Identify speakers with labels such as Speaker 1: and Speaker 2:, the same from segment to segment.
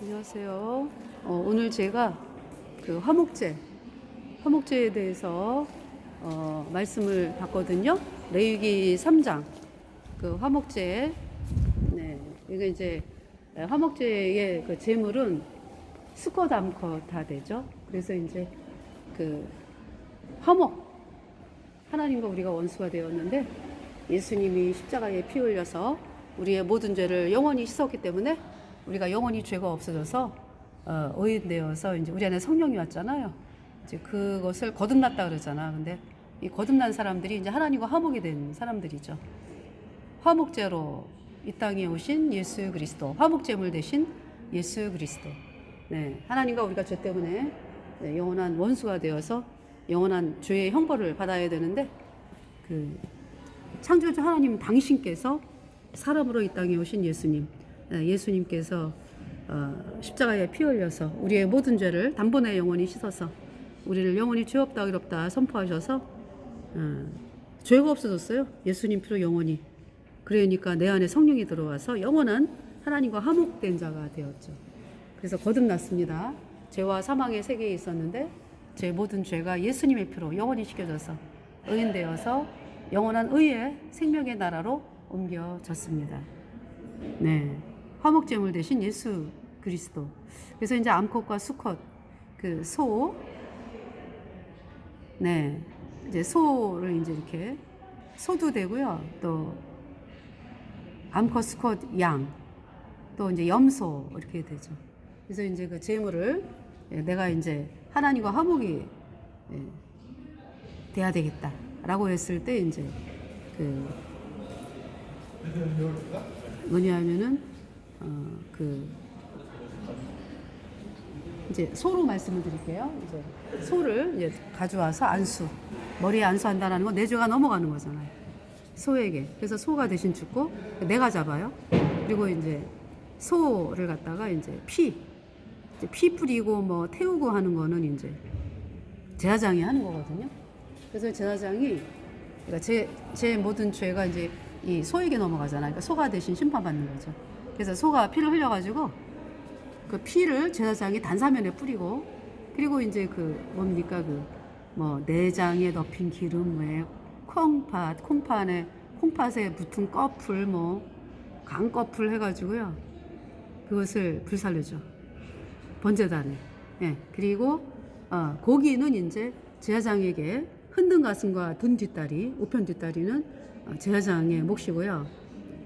Speaker 1: 안녕하세요. 어, 오늘 제가 그 화목제, 화목제에 대해서 어, 말씀을 봤거든요. 레위기 3장 그 화목제, 네, 이거 이제 화목제의 그 제물은 수컷 암컷 다 되죠. 그래서 이제 그 화목 하나님과 우리가 원수가 되었는데 예수님이 십자가에 피 흘려서 우리의 모든 죄를 영원히 씻었기 때문에 우리가 영원히 죄가 없어져서 어, 의인되어서 이제 우리 안에 성령이 왔잖아요. 이제 그것을 거듭났다 그러잖아. 근데 이 거듭난 사람들이 이제 하나님과 화목이 된 사람들이죠. 화목제로 이 땅에 오신 예수 그리스도, 화목제물 대신 예수 그리스도. 네, 하나님과 우리가 죄 때문에 네, 영원한 원수가 되어서 영원한 죄의 형벌을 받아야 되는데 그 창조주 하나님 당신께서 사람으로 이 땅에 오신 예수님, 예, 예수님께서 어, 십자가에 피 흘려서 우리의 모든 죄를 단번에 영원히 씻어서 우리를 영원히 죄 없다 의롭다 선포하셔서 어, 죄가 없어졌어요. 예수님 피로 영원히. 그러니까 내 안에 성령이 들어와서 영원한 하나님과 화목된 자가 되었죠. 그래서 거듭났습니다. 죄와 사망의 세계에 있었는데 제 모든 죄가 예수님의 피로 영원히 씻겨져서 의인되어서 영원한 의의 생명의 나라로 옮겨졌습니다. 네. 화목제물 대신 예수 그리스도. 그래서 이제 암컷과 수컷, 그 소, 네. 이제 소를 이제 이렇게 소도 되고요. 또 암컷, 수컷, 양, 또 이제 염소 이렇게 되죠. 그래서 이제 그 제물을 예, 내가 이제 하나님과 화목이 예, 돼야 되겠다라고 했을 때 이제 그 뭐냐면은 어 그 이제 소로 말씀을 드릴게요. 이제 소를 이제 가져와서 안수 머리에 안수한다는 건 내 죄가 넘어가는 거잖아요. 소에게 그래서 소가 대신 죽고 내가 잡아요. 그리고 이제 소를 갖다가 이제 피 이제 피 뿌리고 뭐 태우고 하는 거는 이제 제사장이 하는 거거든요. 그래서 제사장이 그러니까 제, 제 모든 죄가 이제 이 소에게 넘어가잖아요. 그러니까 소가 대신 심판받는 거죠. 그래서 소가 피를 흘려가지고 그 피를 제사장이 단사면에 뿌리고 그리고 이제 그 뭡니까? 그 뭐 내장에 넣힌 기름 왜 콩팥 콩팥에 콩팥에 붙은 꺼풀 뭐 강꺼풀 해가지고요. 그것을 불살르죠 번제단에. 예. 그리고 어, 고기는 이제 제사장에게 흔든 가슴과 둔 뒷다리 우편 뒷다리는 어, 제사장의 몫이고요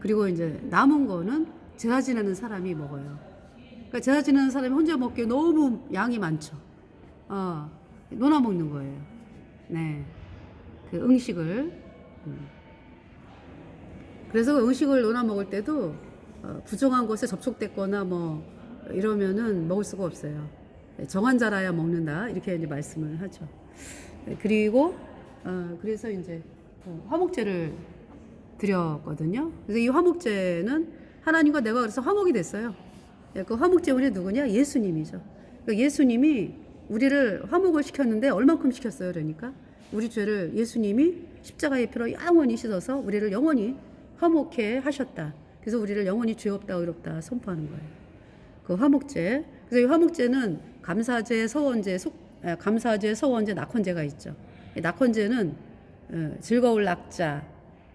Speaker 1: 그리고 이제 남은 거는 제사 지내는 사람이 먹어요. 그러니까 제사 지내는 사람이 혼자 먹기에 너무 양이 많죠. 어, 논아 먹는 거예요. 네. 그 응식을. 음. 그래서 그 음식을 논아 먹을 때도 어, 부정한 것에 접촉됐거나 뭐 이러면은 먹을 수가 없어요. 네, 정한 자라야 먹는다. 이렇게 이제 말씀을 하죠. 네, 그리고 어, 그래서 이제 어, 화목제를 드렸거든요. 그래서 이 화목제는 하나님과 내가 그래서 화목이 됐어요. 예, 그 화목제물이 누구냐? 예수님이죠. 그러니까 예수님이 우리를 화목을 시켰는데 얼만큼 시켰어요? 그러니까 우리 죄를 예수님이 십자가의 피로 영원히 씻어서 우리를 영원히 화목해 하셨다. 그래서 우리를 영원히 죄 없다 의롭다 선포하는 거예요. 그 화목제. 그래서 이 화목제는 감사제, 서원제, 속, 에, 감사제, 서원제, 낙헌제가 있죠. 이 낙헌제는 어, 즐거울 낙자,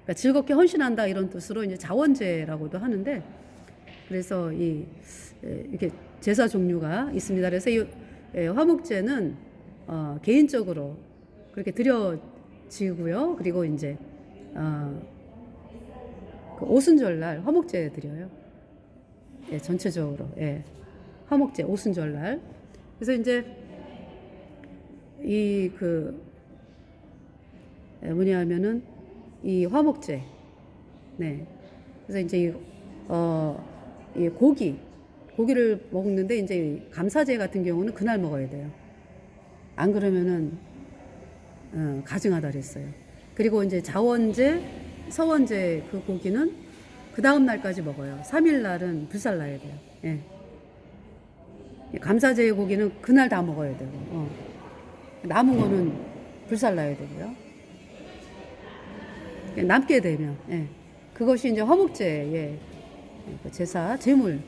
Speaker 1: 그러니까 즐겁게 헌신한다 이런 뜻으로 이제 자원제라고도 하는데 그래서 이 에, 이렇게 제사 종류가 있습니다. 그래서 이 에, 화목제는 어, 개인적으로 그렇게 드려지고요. 그리고 이제 어, 그 오순절날 화목제 드려요. 예, 전체적으로 예, 화목제 오순절날. 그래서 이제 이 그 뭐냐면은 이 화목제. 네. 그래서 이제 이, 어, 이 고기, 고기를 먹는데 이제 이 감사제 같은 경우는 그날 먹어야 돼요. 안 그러면은 어, 가증하다 그랬어요. 그리고 이제 자원제, 서원제 그 고기는 그 다음 날까지 먹어요. 3일 날은 불살라야 돼요. 예. 감사제의 고기는 그날 다 먹어야 되고, 어. 남은 거는 불살라야 되고요. 남게 되면 예. 그것이 이제 화목제의 그 제사 제물에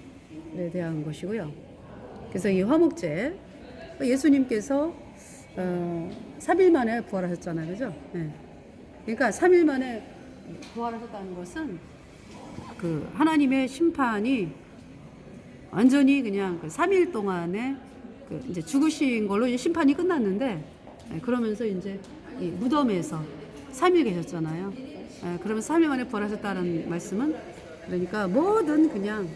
Speaker 1: 대한 것이고요. 그래서 이 화목제 예수님께서 어, 3일 만에 부활하셨잖아요, 그죠? 예. 그러니까 3일 만에 부활하셨다는 것은 그 하나님의 심판이 완전히 그냥 그 3일 동안에 그 이제 죽으신 걸로 이제 심판이 끝났는데 예, 그러면서 이제 이 무덤에서 3일 계셨잖아요. 예, 그러면서 3일 만에 부활하셨다는 말씀은 그러니까 뭐든 그냥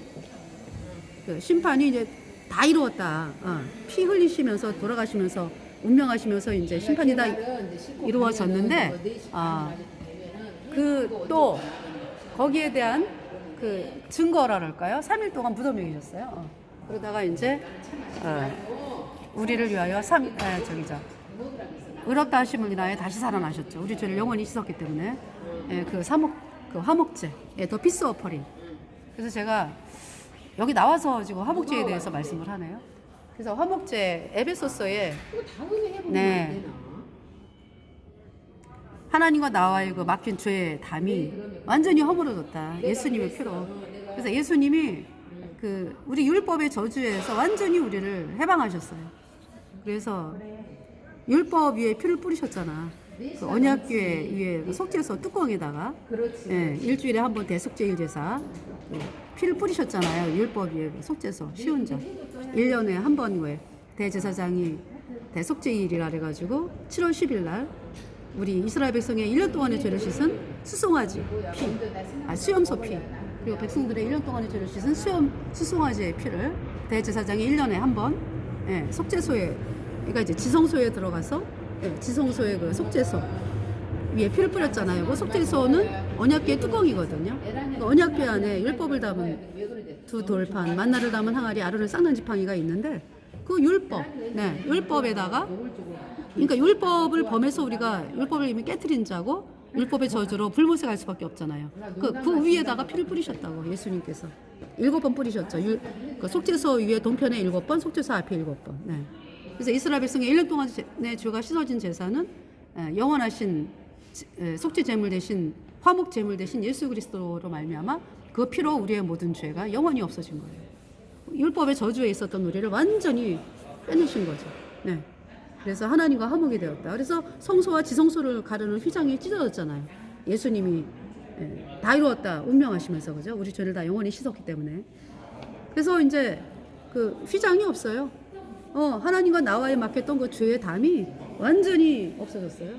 Speaker 1: 그 심판이 이제 다 이루었다. 어, 피 흘리시면서 돌아가시면서 운명하시면서 이제 심판이 다 이루어졌는데 아, 그또 거기에 대한 그 증거랄까요? 3일 동안 무덤에 계셨어요. 어. 그러다가 이제 어, 우리를 위하여 삼 에, 저기죠. 의롭다 하심을 인하여 다시 살아나셨죠. 우리 죄를 영원히 씻었기 때문에 예, 그 사목 그 화목제, 예, 더 피스 어퍼링. 그래서 제가 여기 나와서 지금 화목제에 대해서 말씀을 하네요. 그래서 화목제 에베소서에
Speaker 2: 해보면
Speaker 1: 네.
Speaker 2: 안 되나?
Speaker 1: 하나님과 나와의 그 막힌 죄의 담이 완전히 허물어졌다. 예수님의 피로. 그래서 예수님이 그 우리 율법의 저주에서 완전히 우리를 해방하셨어요. 그래서 율법 위에 피를 뿌리셨잖아. 그 언약궤 위에 그 속죄소 뚜껑에다가. 예, 일주일에 한 번 대속죄일 제사 그 피를 뿌리셨잖아요. 율법 위에 그 속죄소 시운전 1년에 한 번 왜 대제사장이 대속죄일이라 그래가지고 7월 10일 날 우리 이스라엘 백성의 1년 동안의 죄를 씻은 수송아지 피, 아, 수염소 피 그리고 백성들의 1년 동안의 죄를 씻은 수염 수송아지의 피를 대제사장이 1년에 한 번 예, 속죄소에 그러니까 이제 지성소에 들어가서 예, 지성소의 그 속죄소 위에 피를 뿌렸잖아요. 그 속죄소는 언약궤 뚜껑이거든요. 그 언약궤 안에 율법을 담은 두 돌판, 만나를 담은 항아리, 아론을 쌍난 지팡이가 있는데 그 율법, 네, 율법에다가 그러니까 율법을 범해서 우리가 율법을 이미 깨뜨린 자고 율법의 저주로 불못에 갈 수밖에 없잖아요. 그, 그 위에다가 피를 뿌리셨다고 예수님께서 일곱 번 뿌리셨죠. 율, 그 속죄소 위에 동편에 일곱 번, 속죄소 앞에 일곱 번. 네. 그래서 이스라엘 백성의 1년 동안의 죄가 씻어진 제사는 에, 영원하신 속죄 제물 대신 화목 제물 대신 예수 그리스도로 말미암아 그 피로 우리의 모든 죄가 영원히 없어진 거예요. 율법의 저주에 있었던 우리를 완전히 빼내신 거죠. 네. 그래서 하나님과 화목이 되었다. 그래서 성소와 지성소를 가르는 휘장이 찢어졌잖아요. 예수님이 예, 다 이루었다 운명하시면서 그죠? 우리 죄를 다 영원히 씻었기 때문에. 그래서 이제 그 휘장이 없어요. 어, 하나님과 나와의 막혔던 그 죄의 담이 완전히 없어졌어요.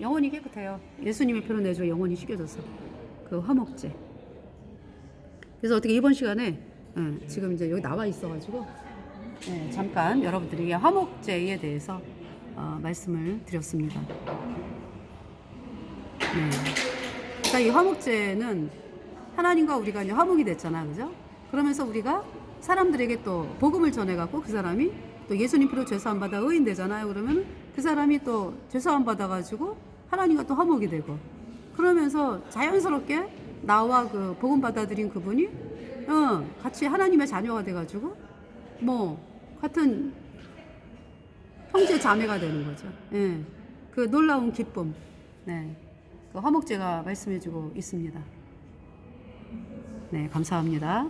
Speaker 1: 영원히 깨끗해요. 예수님의 피로 내줘 영원히 씻겨져서 그 화목제. 그래서 어떻게 이번 시간에 예, 지금 이제 여기 나와 있어가지고 예, 잠깐 여러분들에게 화목제에 대해서 어, 말씀을 드렸습니다. 네. 그러니까 이 화목제는 하나님과 우리가 이제 화목이 됐잖아, 그죠? 그러면서 우리가 사람들에게 또 복음을 전해갖고 그 사람이 또 예수님 피로 죄 사함 받아 의인 되잖아요. 그러면 그 사람이 또 죄 사함 받아 가지고 하나님과 또 화목이 되고 그러면서 자연스럽게 나와 그 복음 받아들인 그분이 어, 같이 하나님의 자녀가 돼 가지고 뭐 같은 형제 자매가 되는 거죠. 예. 그 놀라운 기쁨. 네. 그 화목제가 말씀해 주고 있습니다. 네, 감사합니다.